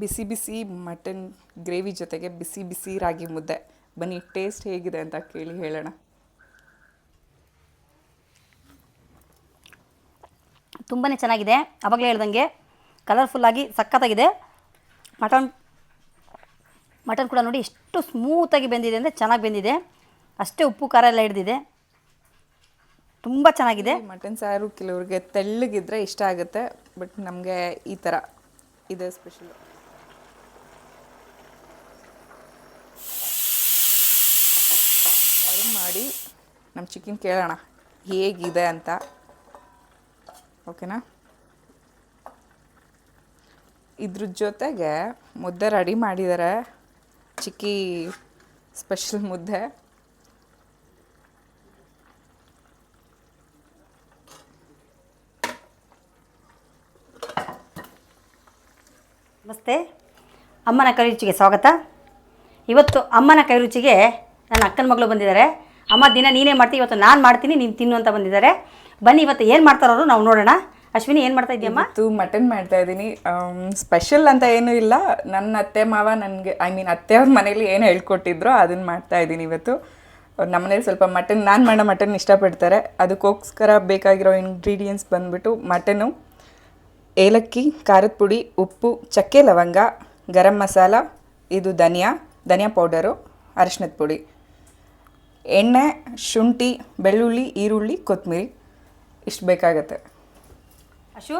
ಬಿಸಿ ಬಿಸಿ mutton gravy ಜೊತೆಗೆ ಬಿಸಿ ಬಿಸಿ ರಾಗಿ ಮುದ್ದೆ. ಬನ್ನಿ ಟೇಸ್ಟ್ ಹೇಗಿದೆ ಅಂತ ಕೇಳಿ ಹೇಳೋಣ. ತುಂಬಾ ಚೆನ್ನಾಗಿದೆ. ಅವಾಗಲೇ ಹೇಳ್ದಂಗೆ ಕಲರ್ಫುಲ್ಲಾಗಿ ಸಖತ್ತಾಗಿದೆ. ಮಟನ್ ಮಟನ್ ಕೂಡ ನೋಡಿ ಎಷ್ಟು ಸ್ಮೂತಾಗಿ ಬೆಂದಿದೆ ಅಂದರೆ ಚೆನ್ನಾಗಿ ಬೆಂದಿದೆ. ಅಷ್ಟೇ ಉಪ್ಪು ಖಾರ ಎಲ್ಲ ಹಿಡಿದಿದೆ. ತುಂಬ ಚೆನ್ನಾಗಿದೆ. ಮಟನ್ ಸಾರು ಕೆಲವ್ರಿಗೆ ತೆಳ್ಳಗಿದ್ರೆ ಇಷ್ಟ ಆಗುತ್ತೆ ಬಟ್ ನಮಗೆ ಈ ಥರ ಇದೆ ಸ್ಪೆಷಲ್ ಸಾರು ಮಾಡಿ ನಮ್ಮ ಚಿಕನ್ ಕೇಳೋಣ ಹೇಗಿದೆ ಅಂತ. ಓಕೆನಾ? ಇದ್ರ ಜೊತೆಗೆ ಮುದ್ದೆ ರೆಡಿ ಮಾಡಿದ್ದಾರೆ ಚಿಕ್ಕಿ ಸ್ಪೆಷಲ್ ಮುದ್ದೆ. ನಮಸ್ತೆ. ಅಮ್ಮನ ಕೈ ರುಚಿಗೆ ಸ್ವಾಗತ. ಇವತ್ತು ಅಮ್ಮನ ಕೈ ರುಚಿಗೆ ನನ್ನ ಅಕ್ಕನ ಮಗಳು ಬಂದಿದ್ದಾರೆ. ಅಮ್ಮ, ದಿನ ನೀನೇ ಮಾಡ್ತೀವಿ ಇವತ್ತು ನಾನು ಮಾಡ್ತೀನಿ, ನೀನು ತಿನ್ನು ಅಂತ ಬಂದಿದ್ದಾರೆ. ಬನ್ನಿ, ಇವತ್ತು ಏನು ಮಾಡ್ತಾರೋ ನಾವು ನೋಡೋಣ. ಅಶ್ವಿನಿ, ಏನು ಮಾಡ್ತಾ ಇದೆಯಮ್ಮ? ಇವತ್ತು ಮಟನ್ ಮಾಡ್ತಾ ಇದ್ದೀನಿ ಸ್ಪೆಷಲ್ ಅಂತ ಏನೂ ಇಲ್ಲ. ನನ್ನ ಅತ್ತೆ ಮಾವ ನನಗೆ ಐ ಮೀನ್ ಅತ್ತೆಯವ್ರ ಮನೇಲಿ ಏನು ಹೇಳ್ಕೊಟ್ಟಿದ್ರು ಅದನ್ನು ಮಾಡ್ತಾ ಇದ್ದೀನಿ ಇವತ್ತು. ನಮ್ಮ ಮನೇಲಿ ಸ್ವಲ್ಪ ಮಟನ್, ನಾನು ಮಾಡೋ ಮಟನ್ ಇಷ್ಟಪಡ್ತಾರೆ. ಅದಕ್ಕೋಸ್ಕರ ಬೇಕಾಗಿರೋ ಇಂಗ್ರೀಡಿಯೆಂಟ್ಸ್ ಬಂದ್ಬಿಟ್ಟು ಮಟನು, ಏಲಕ್ಕಿ, ಖಾರದ ಪುಡಿ, ಉಪ್ಪು, ಚಕ್ಕೆ ಲವಂಗ, ಗರಂ ಮಸಾಲ, ಇದು ಧನಿಯಾ ಧನಿಯಾ ಪೌಡರು ಅರಿಶಿನದ ಪುಡಿ. ಎಣ್ಣೆ ಶುಂಠಿ ಬೆಳ್ಳುಳ್ಳಿ ಈರುಳ್ಳಿ ಕೊತ್ತಂಬರಿ ಇಷ್ಟು ಬೇಕಾಗತ್ತೆ. ಅಶು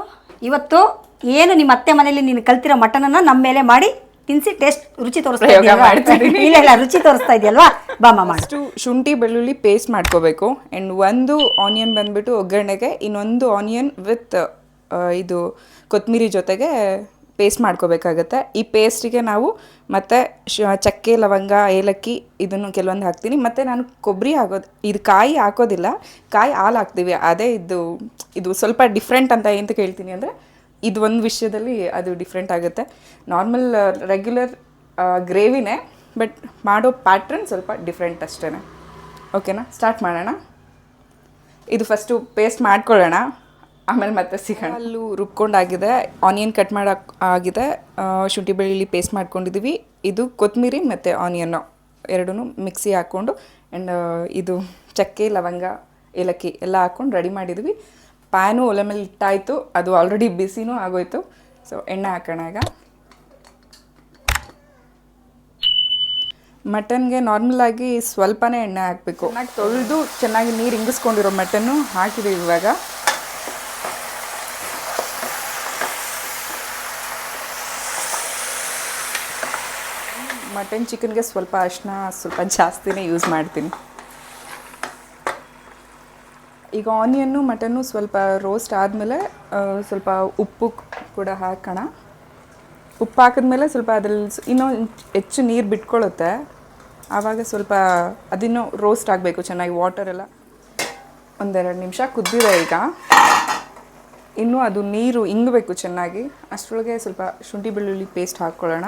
ಇವತ್ತು ಏನು ನಿಮ್ಮ ಅತ್ತೆ ಮನೆಯಲ್ಲಿ ನೀನು ಕಲ್ತಿರೋ ಮಟನನ್ನು ನಮ್ಮ ಮೇಲೆ ಮಾಡಿ ತಿನ್ಸಿ ಟೇಸ್ಟ್ ರುಚಿ ತೋರಿಸ್ತಾ ಪ್ರಯೋಗ ಇದೆಯಲ್ವಾ? ಮಾಡ್ತಿದ್ದೀನಿ. ಇಲ್ಲ ಇಲ್ಲ ರುಚಿ ತೋರಿಸ್ತಾ ಇದೆಯಲ್ವಾ? ಬಾಮ ಮಾಡಿ. ಅಷ್ಟು ಶುಂಠಿ ಬೆಳ್ಳುಳ್ಳಿ ಪೇಸ್ಟ್ ಮಾಡ್ಕೋಬೇಕು. ಆ್ಯಂಡ್ ಒಂದು ಆನಿಯನ್ ಬಂದ್ಬಿಟ್ಟು ಒಗ್ಗರಣೆಗೆ ಇನ್ನೊಂದು ಆನಿಯನ್ ವಿತ್ ಇದು ಕೊತ್ತಂಬರಿ ಜೊತೆಗೆ ಪೇಸ್ಟ್ ಮಾಡ್ಕೋಬೇಕಾಗತ್ತೆ. ಈ ಪೇಸ್ಟಿಗೆ ನಾವು ಮತ್ತು ಶ, ಚಕ್ಕೆ, ಲವಂಗ, ಏಲಕ್ಕಿ ಇದನ್ನು ಕೆಲವೊಂದು ಹಾಕ್ತೀನಿ. ಮತ್ತು ನಾನು ಕೊಬ್ಬರಿ ಹಾಕೋದು, ಇದು ಕಾಯಿ ಹಾಕೋದಿಲ್ಲ. ಕಾಯಿ ಹಾಲು ಹಾಕ್ತೀವಿ. ಅದೇ ಇದು ಇದು ಸ್ವಲ್ಪ ಡಿಫ್ರೆಂಟ್ ಅಂತ ಏನಂತ ಕೇಳ್ತೀನಿ ಅಂದರೆ ಇದು ಒಂದು ವಿಷಯದಲ್ಲಿ ಅದು ಡಿಫ್ರೆಂಟ್ ಆಗುತ್ತೆ. ನಾರ್ಮಲ್ ರೆಗ್ಯುಲರ್ ಗ್ರೇವಿನೇ ಬಟ್ ಮಾಡೋ ಪ್ಯಾಟ್ರನ್ ಸ್ವಲ್ಪ ಡಿಫ್ರೆಂಟ್ ಅಷ್ಟೇ ಓಕೆನಾ ಸ್ಟಾರ್ಟ್ ಮಾಡೋಣ. ಇದು ಫಸ್ಟು ಪೇಸ್ಟ್ ಮಾಡ್ಕೊಳ್ಳೋಣ. ಆಮೇಲೆ ಮತ್ತೆ ಸಿಗೋಣ. ಅಲ್ಲೂ ರುಬ್ಕೊಂಡಾಗಿದೆ ಆನಿಯನ್ ಕಟ್ ಮಾಡಕ್ ಆಗಿದೆ ಶುಂಠಿ ಬೆಳ್ಳುಳ್ಳಿ ಪೇಸ್ಟ್ ಮಾಡ್ಕೊಂಡಿದ್ದೀವಿ ಇದು ಕೊತ್ತಂಬರಿ ಮತ್ತು ಆನಿಯನ್ನು ಎರಡೂ ಮಿಕ್ಸಿ ಹಾಕ್ಕೊಂಡು ಆ್ಯಂಡ್ ಇದು ಚಕ್ಕೆ, ಲವಂಗ, ಏಲಕ್ಕಿ ಎಲ್ಲ ಹಾಕ್ಕೊಂಡು ರೆಡಿ ಮಾಡಿದ್ವಿ. ಪ್ಯಾನು ಒಲೆ ಮೇಲೆ ಇಟ್ಟಾಯಿತು. ಅದು ಆಲ್ರೆಡಿ ಬಿಸಿನೂ ಆಗೋಯ್ತು. ಸೊ ಎಣ್ಣೆ ಹಾಕೋಣ ಈಗ. ಮಟನ್ಗೆ ನಾರ್ಮಲ್ ಆಗಿ ಸ್ವಲ್ಪನೇ ಎಣ್ಣೆ ಹಾಕಬೇಕು. ಚೆನ್ನಾಗಿ ತೊಳೆದು ಚೆನ್ನಾಗಿ ನೀರು ಇಂಗಿಸ್ಕೊಂಡಿರೋ ಮಟನ್ನು ಹಾಕಿದ್ದೀವಿ ಇವಾಗ. ಮಟನ್ ಚಿಕನ್ಗೆ ಸ್ವಲ್ಪ ಅರಿಶಿನ, ಸ್ವಲ್ಪ ಜಾಸ್ತಿನೇ ಯೂಸ್ ಮಾಡ್ತೀನಿ. ಈಗ ಆನಿಯನ್ನು, ಮಟನ್ನು ಸ್ವಲ್ಪ ರೋಸ್ಟ್ ಆದಮೇಲೆ ಸ್ವಲ್ಪ ಉಪ್ಪು ಕೂಡ ಹಾಕೋಣ. ಉಪ್ಪು ಹಾಕಿದ್ಮೇಲೆ ಸ್ವಲ್ಪ ಅದ್ರಲ್ಲಿ ಇನ್ನೂ ಹೆಚ್ಚು ನೀರು ಬಿಟ್ಕೊಳ್ಳುತ್ತೆ ಆವಾಗ ಸ್ವಲ್ಪ ಅದಿನ್ನು ರೋಸ್ಟ್ ಆಗಬೇಕು ಚೆನ್ನಾಗಿ ವಾಟರ್ ಎಲ್ಲ. ಒಂದೆರಡು ನಿಮಿಷ ಕುದ್ದಿದೆ ಈಗ. ಇನ್ನೂ ಅದು ನೀರು ಇಂಗಬೇಕು ಚೆನ್ನಾಗಿ. ಅಷ್ಟರೊಳಗೆ ಸ್ವಲ್ಪ ಶುಂಠಿ ಬೆಳ್ಳುಳ್ಳಿ ಪೇಸ್ಟ್ ಹಾಕ್ಕೊಳ್ಳೋಣ.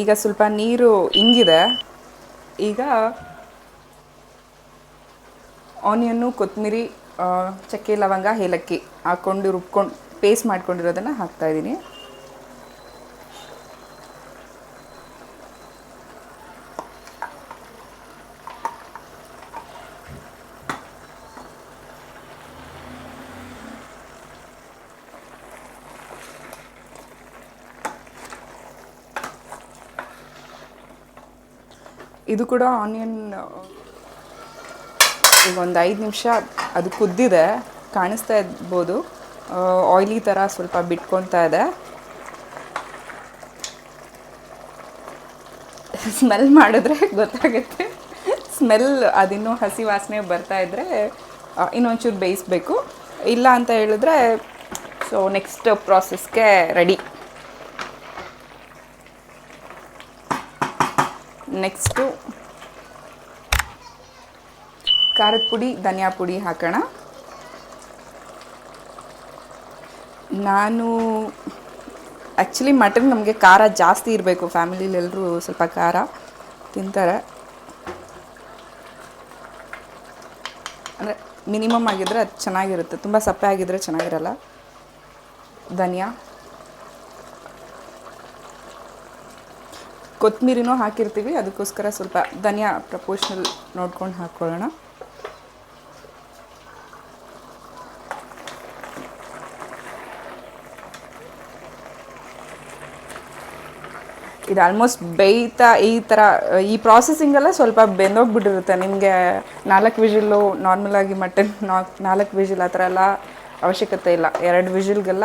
ಈಗ ಸ್ವಲ್ಪ ನೀರು ಇಂಗಿದೆ. ಈಗ ಆನಿಯನ್ನು ಕೊತ್ತಂಬರಿ ಚಕ್ಕೆ, ಲವಂಗ, ಏಲಕ್ಕಿ ಹಾಕ್ಕೊಂಡು ರುಬ್ಕೊಂಡು ಪೇಸ್ಟ್ ಮಾಡ್ಕೊಂಡಿರೋದನ್ನು ಹಾಕ್ತಾ ಇದು ಕೂಡ ಆನಿಯನ್ ಈಗ ಒಂದು ಐದು ನಿಮಿಷ ಅದು ಕುದ್ದಿದೆ, ಕಾಣಿಸ್ತಾ ಇರ್ಬೋದು. ಆಯ್ಲಿ ಥರ ಸ್ವಲ್ಪ ಬಿಟ್ಕೊತಾ ಇದೆ. ಸ್ಮೆಲ್ ಮಾಡಿದ್ರೆ ಗೊತ್ತಾಗುತ್ತೆ. ಸ್ಮೆಲ್ ಅದಿನ್ನೂ ಹಸಿ ವಾಸನೆ ಬರ್ತಾ ಇದ್ದರೆ ಇನ್ನೊಂಚೂರು ಬೇಯಿಸ್ಬೇಕು. ಇಲ್ಲ ಅಂತ ಹೇಳಿದ್ರೆ ಸೊ ನೆಕ್ಸ್ಟ್ ಪ್ರಾಸೆಸ್ಗೆ ರೆಡಿ ನೆಕ್ಸ್ಟು ಖಾರದ ಪುಡಿ, ಧನಿಯಾ ಪುಡಿ ಹಾಕೋಣ. ನಾನು ಆ್ಯಕ್ಚುಲಿ ಮಟನ್ ನಮಗೆ ಖಾರ ಜಾಸ್ತಿ ಇರಬೇಕು ಫ್ಯಾಮಿಲೀಲಿ ಎಲ್ಲರೂ ಸ್ವಲ್ಪ ಖಾರ ತಿಂತಾರೆ. ಅಂದರೆ ಮಿನಿಮಮ್ ಆಗಿದ್ದರೆ ಅದು ಚೆನ್ನಾಗಿರುತ್ತೆ, ತುಂಬ ಸಪ್ಪೆ ಆಗಿದ್ದರೆ ಚೆನ್ನಾಗಿರಲ್ಲ. ಧನಿಯಾ. ಕೊತ್ತಂಬರಿನೂ ಹಾಕಿರ್ತೀವಿ. ಅದಕ್ಕೋಸ್ಕರ ಸ್ವಲ್ಪ ಧನಿಯಾ ಪ್ರಪೋರ್ಷನಲ್ ನೋಡ್ಕೊಂಡು ಹಾಕ್ಕೊಳ್ಳೋಣ. ಇದು ಆಲ್ಮೋಸ್ಟ್ ಬೇಯ್ತಾ ಈ ಥರ ಈ ಪ್ರಾಸೆಸಿಂಗೆಲ್ಲ ಸ್ವಲ್ಪ ಬೆಂದೋಗ್ಬಿಟ್ಟಿರುತ್ತೆ. ನಿಮಗೆ ನಾಲ್ಕು ವಿಜಿಲ್ಲು ನಾರ್ಮಲಾಗಿ ಮಟನ್ ನಾಲ್ಕು ವಿಜಿಲ್ ಆ ಥರ ಎಲ್ಲ ಅವಶ್ಯಕತೆ ಇಲ್ಲ. ಎರಡು ವಿಜಿಲ್ಗೆಲ್ಲ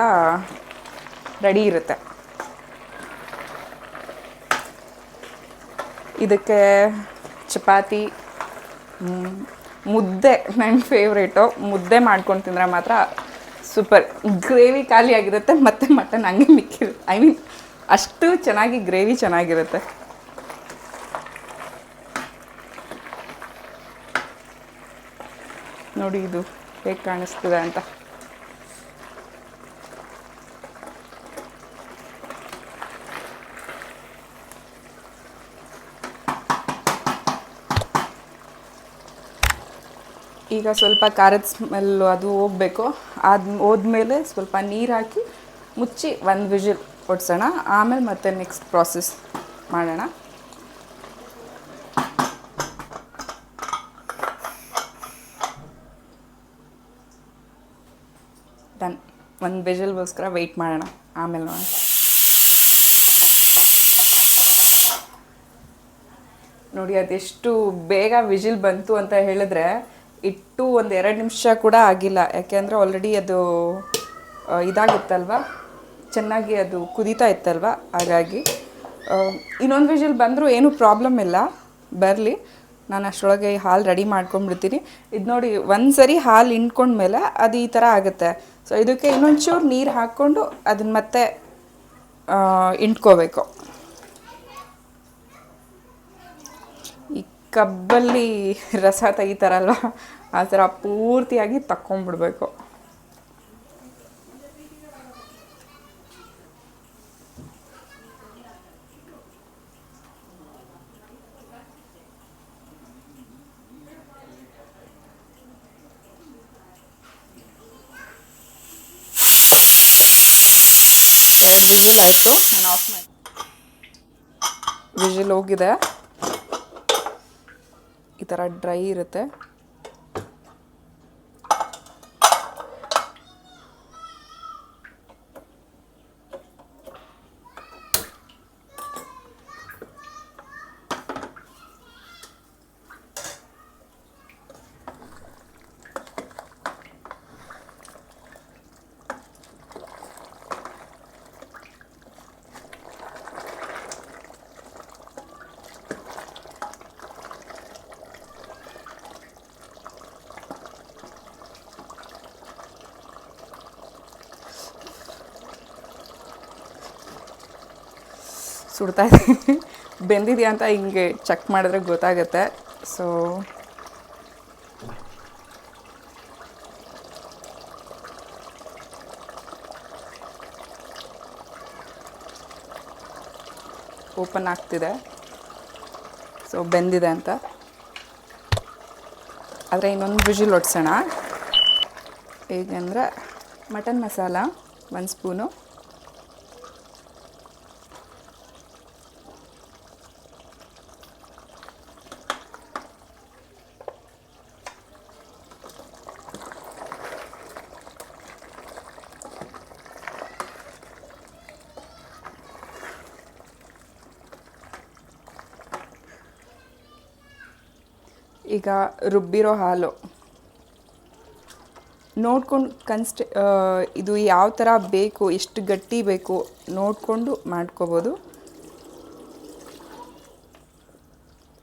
ರೆಡಿ ಇರುತ್ತೆ. ಇದಕ್ಕೆ ಚಪಾತಿ ಮುದ್ದೆ ನನ್ನ ಫೇವ್ರೇಟು ಮುದ್ದೆ ಮಾಡ್ಕೊಂಡು ತಿಂದರೆ ಮಾತ್ರ ಸೂಪರ್ ಗ್ರೇವಿ ಖಾಲಿಯಾಗಿರುತ್ತೆ ಮತ್ತು ಮಟನ್ ಹಂಗೆ ಮಿಕ್ಕಿರುತ್ತೆ ಐ ಮೀನ್ ಅಷ್ಟು ಚೆನ್ನಾಗಿ ಗ್ರೇವಿ ಚೆನ್ನಾಗಿರುತ್ತೆ. ನೋಡಿ ಇದು ಹೇಗೆ ಕಾಣಿಸ್ತಿದೆ ಅಂತ. ಈಗ ಸ್ವಲ್ಪ ಖಾರದ ಸ್ಮೆಲ್ಲು ಅದು ಹೋಗಬೇಕು. ಅದು ಹೋದ್ಮೇಲೆ ಸ್ವಲ್ಪ ನೀರು ಹಾಕಿ ಮುಚ್ಚಿ ಒಂದು ವಿಜಿಲ್ ಕೊಡ್ಸೋಣ ಆಮೇಲೆ ಮತ್ತೆ ನೆಕ್ಸ್ಟ್ ಪ್ರಾಸೆಸ್ ಮಾಡೋಣ. ಡನ್ ಒಂದು ವಿಜಿಲ್ಗೋಸ್ಕರ ವೆಯ್ಟ್ ಮಾಡೋಣ. ಆಮೇಲೆ ನೋಡೋಣ. ನೋಡಿ, ಅದೆಷ್ಟು ಬೇಗ ವಿಜಿಲ್ ಬಂತು ಅಂತ ಹೇಳಿದ್ರೆ ಇಟ್ಟು ಒಂದು ಎರಡು ನಿಮಿಷ ಕೂಡ ಆಗಿಲ್ಲ. ಯಾಕೆಂದರೆ ಆಲ್ರೆಡಿ ಅದು ಇದಾಗಿತ್ತಲ್ವ? ಚೆನ್ನಾಗಿ ಅದು ಕುದೀತಾ ಇತ್ತಲ್ವ? ಹಾಗಾಗಿ ಇನ್ನೊಂದು ವಿಷಲ್ ಬಂದರೂ ಏನೂ ಪ್ರಾಬ್ಲಮ್ ಇಲ್ಲ. ಬರಲಿ. ನಾನು ಅಷ್ಟರೊಳಗೆ ಹಾಲು ರೆಡಿ ಮಾಡ್ಕೊಂಡ್ಬಿಡ್ತೀನಿ. ಇದು ನೋಡಿ ಒಂದು ಸರಿ ಹಾಲು ಹಿಂಡ್ಕೊಂಡ್ಮೇಲೆ ಅದು ಈ ಥರ ಆಗುತ್ತೆ. ಸೊ ಇದಕ್ಕೆ ಇನ್ನೊಂಚೂರು ನೀರು ಹಾಕ್ಕೊಂಡು ಅದನ್ನ ಮತ್ತೆ ಆ, ಹಿಂಡ್ಕೋಬೇಕು ಈ ಕಬ್ಬಲ್ಲಿ ರಸ ತೆಗಿತಾರಲ್ವ? ಆ ಥರ ಪೂರ್ತಿಯಾಗಿ ತಕ್ಕೊಂಬಿಡ್ಬೇಕು. ಎರಡು ವಿಜಿಲ್ ಆಯಿತು ನಾನು ಆಫ್ ಮಾಡಿ ವಿಜಿಲ್ ಹೋಗಿದೆ. ಥರ ಡ್ರೈ ಇರುತ್ತೆ. ಸುಡ್ತಾ ಇದ್ದೀನಿ. ಬೆಂದಿದೆಯಾ ಅಂತ ಹಿಂಗೆ ಚೆಕ್ ಮಾಡಿದ್ರೆ ಗೊತ್ತಾಗುತ್ತೆ. ಸೊ ಓಪನ್ ಆಗ್ತಿದೆ. ಸೊ ಬೆಂದಿದೆ ಅಂತ. ಆದರೆ ಇನ್ನೊಂದು ವಿಜಿಲ್ ಹೇಗೆ ಹೇಗೆಂದರೆ ಮಟನ್ ಮಸಾಲ ಒಂದು ಸ್ಪೂನು ಈಗ ರುಬ್ಬಿರೋ ಹಾಲು. ನೋಡ್ಕೊಂಡು ಕನ್ಸ್ಟ್ ಇದು ಯಾವ ಥರ ಬೇಕು, ಎಷ್ಟು ಗಟ್ಟಿ ಬೇಕು ನೋಡಿಕೊಂಡು ಮಾಡ್ಕೋಬೋದು.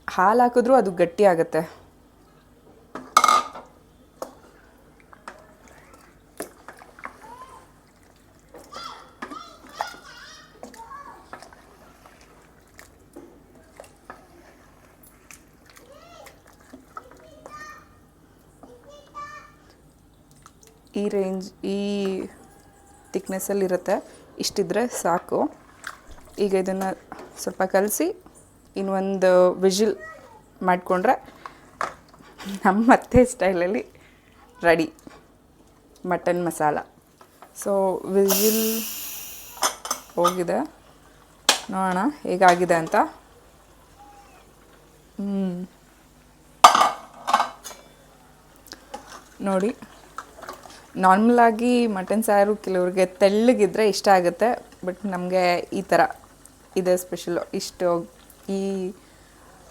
ಹಾಲು ಹಾಕಿದ್ರೂ ಅದು ಗಟ್ಟಿ ಆಗುತ್ತೆ. ಈ ರೇಂಜ್ ಈ ತಿಕ್ನೆಸ್ಸಲ್ಲಿರುತ್ತೆ ಇಷ್ಟಿದ್ರೆ ಸಾಕು. ಈಗ ಇದನ್ನು ಸ್ವಲ್ಪ ಕಲಸಿ ಇನ್ನೊಂದು ವಿಜಿಲ್ ಮಾಡಿಕೊಂಡ್ರೆ ನಮ್ಮ ಅತ್ತೆ ಸ್ಟೈಲಲ್ಲಿ ready mutton masala so whistle ಹೋಗಿದೆ. ನೋಡೋಣ ಹೇಗಾಗಿದೆ ಅಂತ. ಹ್ಞೂ ನೋಡಿ ನಾರ್ಮಲಾಗಿ ಮಟನ್ ಸಾರು ಕೆಲವ್ರಿಗೆ ತೆಳ್ಳಗಿದ್ರೆ ಇಷ್ಟ ಆಗುತ್ತೆ, ಬಟ್ ನಮಗೆ ಈ ಥರ ಇದೆ ಸ್ಪೆಷಲ್ ಇಷ್ಟು ಈ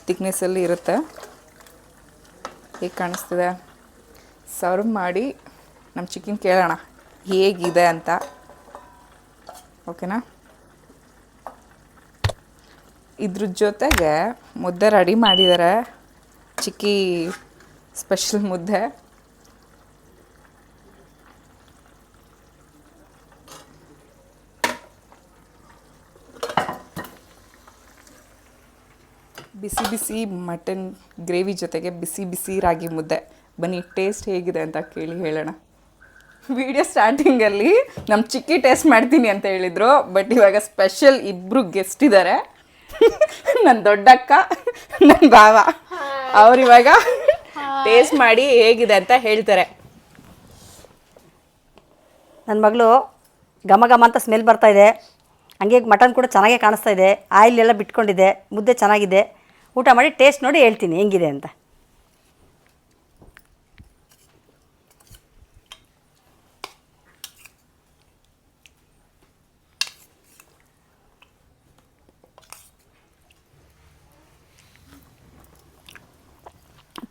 ತಿಕ್ನೆಸ್ಸಲ್ಲಿ ಇರುತ್ತೆ. ಹೇಗೆ ಕಾಣಿಸ್ತಿದೆ? ಸರ್ವ್ ಮಾಡಿ ನಮ್ಮ ಚಿಕನ್ ಕೇಳೋಣ, ಹೇಗಿದೆ ಅಂತ. ಓಕೆನಾ ಇದ್ರ ಜೊತೆಗೆ ಮುದ್ದೆ ರೆಡಿ ಮಾಡಿದ್ದಾರೆ ಚಿಕ್ಕಿ ಸ್ಪೆಷಲ್ ಮುದ್ದೆ. ಬಿಸಿ ಬಿಸಿ ಮಟನ್ ಗ್ರೇವಿ ಜೊತೆಗೆ ಬಿಸಿ ಬಿಸಿ ರಾಗಿ ಮುದ್ದೆ. ಬನ್ನಿ ಟೇಸ್ಟ್ ಹೇಗಿದೆ ಅಂತ ಕೇಳಿ ಹೇಳೋಣ. ವಿಡಿಯೋ ಸ್ಟಾರ್ಟಿಂಗಲ್ಲಿ ನಮ್ಮ ಚಿಕ್ಕಿ ಟೇಸ್ಟ್ ಮಾಡ್ತೀನಿ ಅಂತ ಹೇಳಿದರು ಬಟ್ ಇವಾಗ ಸ್ಪೆಷಲ್ ಇಬ್ಬರು ಗೆಸ್ಟ್ ಇದ್ದಾರೆ ನನ್ನ ದೊಡ್ಡಕ್ಕ ನನ್ನ ಭಾವ. ಅವ್ರು ಇವಾಗ ಟೇಸ್ಟ್ ಮಾಡಿ ಹೇಗಿದೆ ಅಂತ ಹೇಳ್ತಾರೆ. ನನ್ನ ಮಗಳು ಘಮ ಘಮ ಅಂತ ಸ್ಮೆಲ್ ಬರ್ತಾ ಇದೆ. ಹಂಗೆ ಮಟನ್ ಕೂಡ ಚೆನ್ನಾಗೇ ಕಾಣಿಸ್ತಾ ಇದೆ. ಆಯಿಲ್ ಎಲ್ಲ ಬಿಟ್ಕೊಂಡಿದೆ. ಮುದ್ದೆ ಚೆನ್ನಾಗಿದೆ. ಊಟ ಮಾಡಿ ಟೇಸ್ಟ್ ನೋಡಿ ಹೇಳ್ತೀನಿ, ಹೆಂಗಿದೆ ಅಂತ.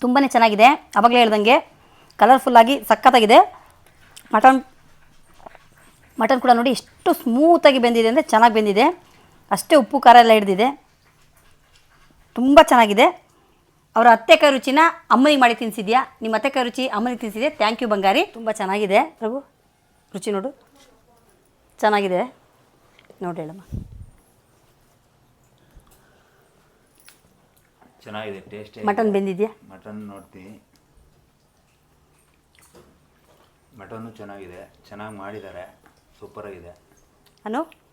ತುಂಬಾ ಚೆನ್ನಾಗಿದೆ, ಅವಾಗಲೇ ಹೇಳ್ದಂಗೆ ಕಲರ್ಫುಲ್ಲಾಗಿ ಸಖತ್ತಾಗಿದೆ. ಮಟನ್ ಮಟನ್ ಕೂಡ ನೋಡಿ ಎಷ್ಟು ಸ್ಮೂತಾಗಿ ಬೆಂದಿದೆ ಅಂದರೆ ಚೆನ್ನಾಗಿ ಬೆಂದಿದೆ. ಅಷ್ಟೇ ಉಪ್ಪು, ಖಾರ ಎಲ್ಲ ಹಿಡ್ದಿದೆ. ತುಂಬ ಚೆನ್ನಾಗಿದೆ. ಅವರ ಅತ್ತೆ ಕೈ ರುಚಿನ ಅಮ್ಮನಿಗೆ ಮಾಡಿ ತಿನ್ಸಿದ್ಯಾ? ನಿಮ್ಮ ಅತ್ತೆ ಕೈ ರುಚಿ ಅಮ್ಮನಿಗೆ ತಿನ್ಸಿದೆ ಥ್ಯಾಂಕ್ ಯು ಬಂಗಾರಿ. ತುಂಬ ಚೆನ್ನಾಗಿದೆ. ಪ್ರಭು ರುಚಿ ನೋಡು. ಚೆನ್ನಾಗಿದೆ. ನೋಡಿ ಹೇಳಮ್ಮ. ಚೆನ್ನಾಗಿದೆ ಟೇಸ್ಟ್ ಮಟನ್ ಬೆಂದಿದ್ಯಾ? ಮಟನ್ ನೋಡ್ತೀನಿ. ಮಟನ್ನು ಚೆನ್ನಾಗಿದೆ. ಚೆನ್ನಾಗಿ ಮಾಡಿದ್ದಾರೆ. ಸೂಪರಾಗಿದೆ. ಅನು?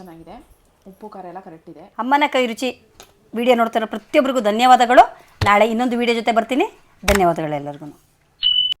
ಚೆನ್ನಾಗಿದೆ. ಉಪ್ಪು, ಖಾರ ಎಲ್ಲ ಕರೆಕ್ಟ್ ಇದೆ. ಅಮ್ಮನ ಕೈ ರುಚಿ ವಿಡಿಯೋ ನೋಡ್ತಿರೋ ಪ್ರತಿಯೊಬ್ಬರಿಗೂ ಧನ್ಯವಾದಗಳು. ನಾಳೆ ಇನ್ನೊಂದು ವಿಡಿಯೋ ಜೊತೆ ಬರ್ತೀನಿ. ಧನ್ಯವಾದಗಳು ಎಲ್ಲರಿಗೂ.